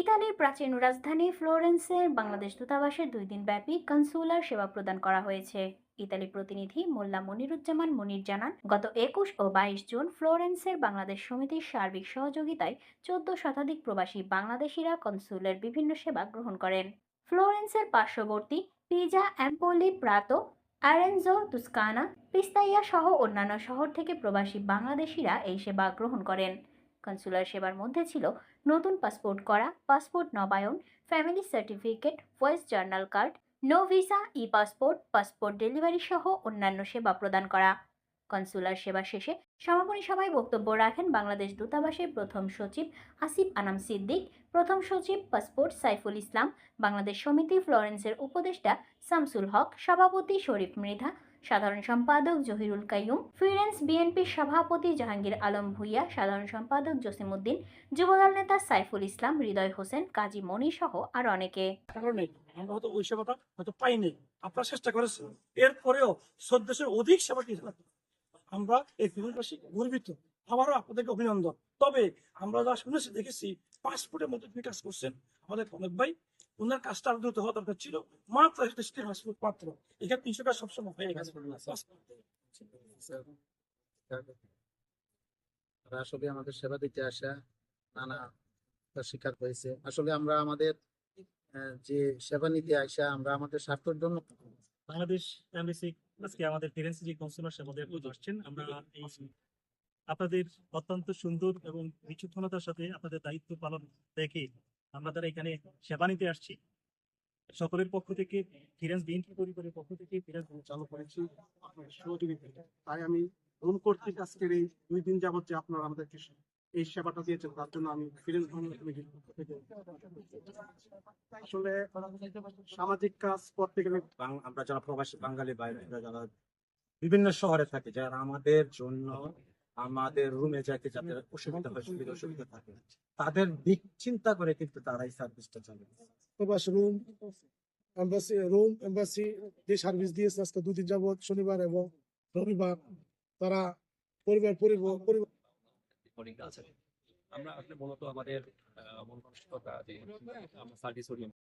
ইতালির প্রাচীন রাজধানী ফ্লোরেন্সের বাংলাদেশ দূতাবাসের দুই দিনব্যাপী কনসুলার সেবা প্রদান করা হয়েছে। ইতালি প্রতিনিধি মোল্লা মনিরুজ্জামান মনির জানান, গত একুশ ও বাইশ জুন ফ্লোরেন্সের বাংলাদেশ সমিতির সার্বিক সহযোগিতায় চোদ্দ শতাধিক প্রবাসী বাংলাদেশিরা কনসুলের বিভিন্ন সেবা গ্রহণ করেন। ফ্লোরেন্সের পার্শ্ববর্তী পিজা অ্যাম্পোলি, প্রাতো আরেনজো তুস্কানা, পিস্তাইয়া সহ অন্যান্য শহর থেকে প্রবাসী বাংলাদেশিরা এই সেবা গ্রহণ করেন। কনসুলার সেবার মধ্যে ছিল নতুন পাসপোর্ট করা পাসপোর্ট নবায়ন family certificate voice journal card no visa e passport passport delivery সহ অন্যান্য সেবা প্রদান করা। কনসুলার সেবা শেষে সমাপনী সভায় বক্তব্য রাখেন বাংলাদেশ দূতাবাসের প্রথম সচিব আসিফ আনাম সিদ্দিক, প্রথম সচিব পাসপোর্ট সাইফুল ইসলাম, বাংলাদেশ সমিতি ফ্লোরেন্সের উপদেষ্টা শামসুল হক, সভাপতি শরীফ মৃধা সাধারণ সম্পাদক জহিরুল কাইয়ুম ফিরেন্স বিএনপির সভাপতি জাহাঙ্গীর আলম ভুইয়া, সাধারণ সম্পাদক জসিমউদ্দিন যুবদল নেতা সাইফুল ইসলাম, হৃদয় হোসেন, কাজী মনি সহ আর অনেকে। আমরা হয়তো ওই সেবাটা হয়তো পাইনি, আপনারা চেষ্টা এরপরেও অধিক আমরা এই গর্বিত, আবারও আপনাদেরকে অভিনন্দন। তবে আমরা যা শুনেছি, দেখেছি, পাসপোর্টের আপনি কাজ করছেন আমাদের অনেক ভাই। ওনার কাজটা আরও দ্রুত হওয়া দরকার ছিল। মাত্র একটা স্টেট পাসপোর্ট মাত্র। এখানে তিনশো টাকা সবসময় হয়ে গেছে। আসলে আমাদের সেবা দিতে আসা নানা শিকার হয়েছে আসলে আমরা আমাদের যে সেবা নিতে আসা আমরা আমাদের স্বার্থের জন্য বাংলাদেশ এমবিসি আজকে আমাদের ফিরেন্সি যে কনসুলার আমাদের আসছেন আমরা আপনাদের অত্যন্ত সুন্দর এবং বিচক্ষণতার সাথে আপনাদের দায়িত্ব পালন দেখে আমরা তারা এখানে সেবা নিতে আসছি। সকলের পক্ষ থেকে ফিরেন্স বিএনপি পরিবারের পক্ষ থেকে ফিরেন্স চালু করেছি তাই আমি রুম কর্তৃক আজকের এই দুই দিন যাবত যে আপনারা আমাদেরকে এই সেবাটা দিয়েছেন, তার জন্য আমি থেকে আসলে সামাজিক কাজ করতে গেলে আমরা যারা প্রবাসী বাঙালি বাইরে যারা বিভিন্ন শহরে থাকে, যারা আমাদের জন্য আমাদের রুমে যাইতে যাদের অসুবিধা হয় সুবিধা অসুবিধা থাকে। তাদের দিক চিন্তা করে কিন্তু তারা এই সার্ভিসটা প্রবাস রুম এম্বাসি রুম এম্বাসি যে সার্ভিস দিয়েছে আজকে দুদিন শনিবার এবং রবিবার তারা পরিবার পরিবার পরিবার আমরা আসলে মূলত আমাদের মন মানসিকতা যে আমরা সার্ভিস ওরিয়েন্ট